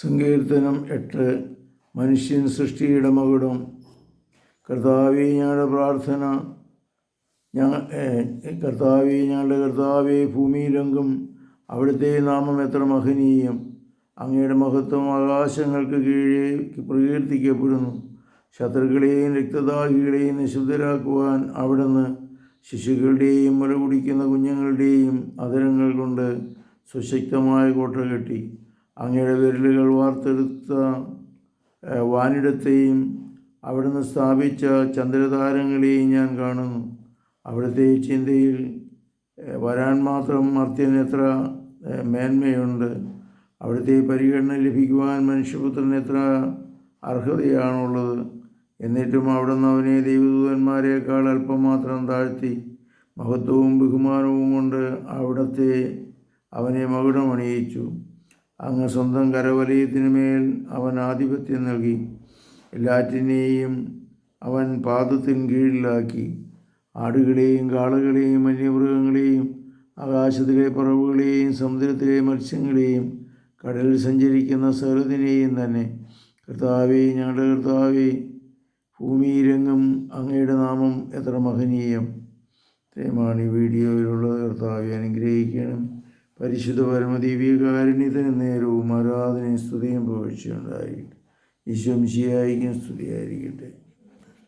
സങ്കീർത്തനം എട്ട്. മനുഷ്യൻ സൃഷ്ടിയുടെ മകുടം കർത്താവെ ഞങ്ങളുടെ പ്രാർത്ഥന ഞങ്ങൾ കർത്താവെ ഞങ്ങളുടെ കർത്താവെ ഭൂമിയിലെങ്കും അവിടുത്തെ നാമം എത്ര മഹനീയം. അങ്ങയുടെ മഹത്വം ആകാശങ്ങൾക്ക് കീഴേ പ്രകീർത്തിക്കപ്പെടുന്നു. ശത്രുക്കളെയും രക്തദാഹികളെയും നിശുദ്ധരാക്കുവാൻ അവിടുന്ന് ശിശുക്കളുടെയും മുല കുടിക്കുന്ന കുഞ്ഞുങ്ങളുടെയും അതരങ്ങൾ കൊണ്ട് സുശക്തമായ കോട്ട കെട്ടി. അങ്ങയുടെ വിരലുകൾ വാർത്തെടുത്ത വാനിടത്തെയും അവിടുന്ന് സ്ഥാപിച്ച ചന്ദ്രതാരങ്ങളെയും ഞാൻ കാണുന്നു. അവിടുത്തെ ചിന്തയിൽ വരാൻ മാത്രം മർത്യന് എത്ര മേന്മയുണ്ട്. അവിടുത്തെ പരിഗണന ലഭിക്കുവാൻ മനുഷ്യപുത്രന് എത്ര അർഹതയാണുള്ളത്. എന്നിട്ടും അവിടുന്ന് അവനെ ദൈവദൂതന്മാരെക്കാൾ അല്പം മാത്രം താഴ്ത്തി മഹത്വവും ബഹുമാനവും കൊണ്ട് അവിടത്തെ അവനെ മകുടമണിയിച്ചു. അങ്ങ് സ്വന്തം കരവലയത്തിനുമേൽ അവൻ ആധിപത്യം നൽകി. എല്ലാറ്റിനെയും അവൻ പാദത്തിൻ കീഴിലാക്കി. ആടുകളെയും കാളകളെയും വന്യമൃഗങ്ങളെയും ആകാശത്തിലെ പറവുകളെയും സമുദ്രത്തിലെ മത്സ്യങ്ങളെയും കടലിൽ സഞ്ചരിക്കുന്ന സകലതിനെയും തന്നെ. കർത്താവേ ഞങ്ങളുടെ കർത്താവേ ഭൂമിയിലെങ്ങും അങ്ങയുടെ നാമം എത്ര മഹനീയം. ഇത്രയുമാണ് ഈ വീഡിയോയിലുള്ള കർത്താവെ അനുഗ്രഹിക്കണം പരിശുദ്ധ പരമദീവികാരുണ്യത്തിന് നേരവും ആരാധനയും സ്തുതിയും പുകഴ്ചയുണ്ടായിരിക്കട്ടെ ഈശോ സ്തുതിയായിരിക്കട്ടെ.